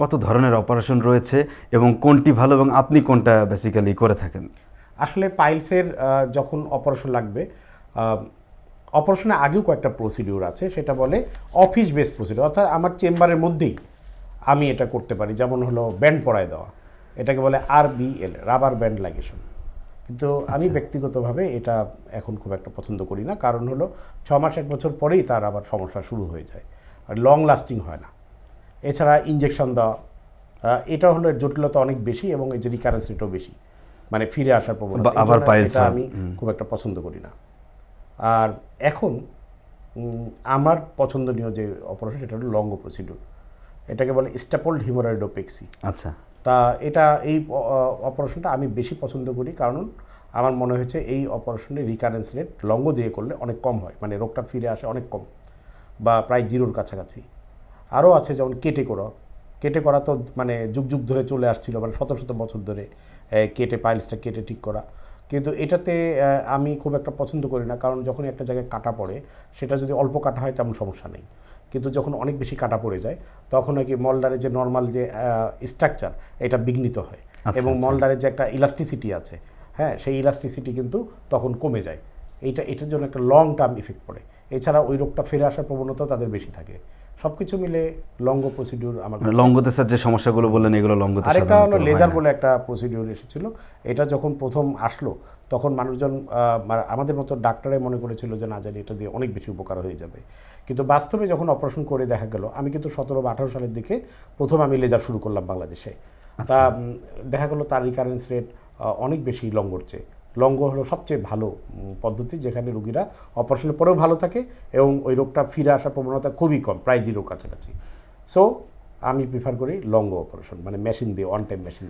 কত ধরনের অপারেশন রয়েছে এবং কোনটি ভালো এবং আপনি কোনটা বেসিক্যালি করে থাকেন? আসলে পাইলসের যখন অপারেশন লাগবে অপারেশনের আগেও কয়েকটা প্রসিডিউর আছে সেটা বলে অফিস বেস প্রসিডিউর অর্থাৎ আমার চেম্বারের মধ্যেই আমি এটা করতে পারি। যেমন হলো ব্যান্ড পরায় দেওয়া এটাকে বলে আর বিএল রাবার ব্যান্ড লাগেশন কিন্তু আমি ব্যক্তিগতভাবে এটা এখন খুব একটা পছন্দ করি না কারণ হলো ছ মাস এক বছর পরেই তার আবার সমস্যা শুরু হয়ে যায়। আর লং লাস্টিং হয় না। এছাড়া ইঞ্জেকশন দেওয়া এটা হলো জটিলতা অনেক বেশি এবং এই যে রিকারেন্স রেটও বেশি। মানে ফিরে আসার প্রবণতা। আবার এটা আমি খুব একটা পছন্দ করি না। আর এখন আমার পছন্দনীয় যে অপারেশন সেটা হলো লঙ্গ প্রসিডিউর এটাকে বলে স্ট্যাপল্ড হিমোরাইডোপেক্সি আচ্ছা। তা এটা এই অপারেশনটা আমি বেশি পছন্দ করি কারণ আমার মনে হয়েছে এই অপারেশনে রিকারেন্স রেট লঙ্গ দিয়ে করলে অনেক কম হয়। মানে রোগটা ফিরে আসে অনেক কম বা প্রায় জিরোর কাছাকাছি। আরও আছে যেমন কেটে করা। কেটে করা তো মানে যুগ যুগ ধরে চলে আসছিল মানে শত শত বছর ধরে কেটে পাইলসটা কেটে ঠিক করা। কিন্তু এটাতে আমি খুব একটা পছন্দ করি না কারণ যখন একটা জায়গায় কাটা পড়ে সেটা যদি অল্প কাটা হয় তেমন সমস্যা নেই। কিন্তু যখন অনেক বেশি কাটা পড়ে যায় তখন নাকি মলদারের যে নর্মাল যে স্ট্রাকচার এটা বিঘ্নিত হয়। আচ্ছা, এবং আচ্ছা। মলদারের যে একটা ইলাস্টিসিটি আছে হ্যাঁ সেই ইলাস্টিসিটি কিন্তু তখন কমে যায়। এইটা এটার জন্য একটা লং টার্ম ইফেক্ট পড়ে। এছাড়া ওই রোগটা ফিরে আসার প্রবণতাও তাদের বেশি থাকে। সব কিছু মিলে লঙ্গ প্রসিডিউর আমার লঙ্গতে স্যার যে সমস্যাগুলো বললেন এগুলো লঙ্গতে আরেকটা হলো লেজার বলে একটা প্রসিডিউর এসেছিল। এটা যখন প্রথম আসলো তখন মানুষজন মানে আমাদের মতো ডাক্তারে মনে করেছিল যে না জানি এটা দিয়ে অনেক বেশি উপকার হয়ে যাবে। কিন্তু বাস্তবে যখন অপারেশন করে দেখা গেল আমি কিন্তু সতেরো বা আঠারো সালের দিকে প্রথম আমি লেজার শুরু করলাম বাংলাদেশে। তা দেখা গেলো তার রিকারেন্স রেট অনেক বেশি লঙ্গর চেয়ে। লঙ্গ হলো সবচেয়ে ভালো পদ্ধতি যেখানে রুগীরা অপারেশনের পরেও ভালো থাকে এবং ওই রোগটা ফিরে আসার প্রবণতা খুবই কম, প্রায় জিরোর কাছাকাছি। সো আমি প্রিফার করি লঙ্গ অপারেশন মানে মেশিন দিয়ে অন টাইম মেশিন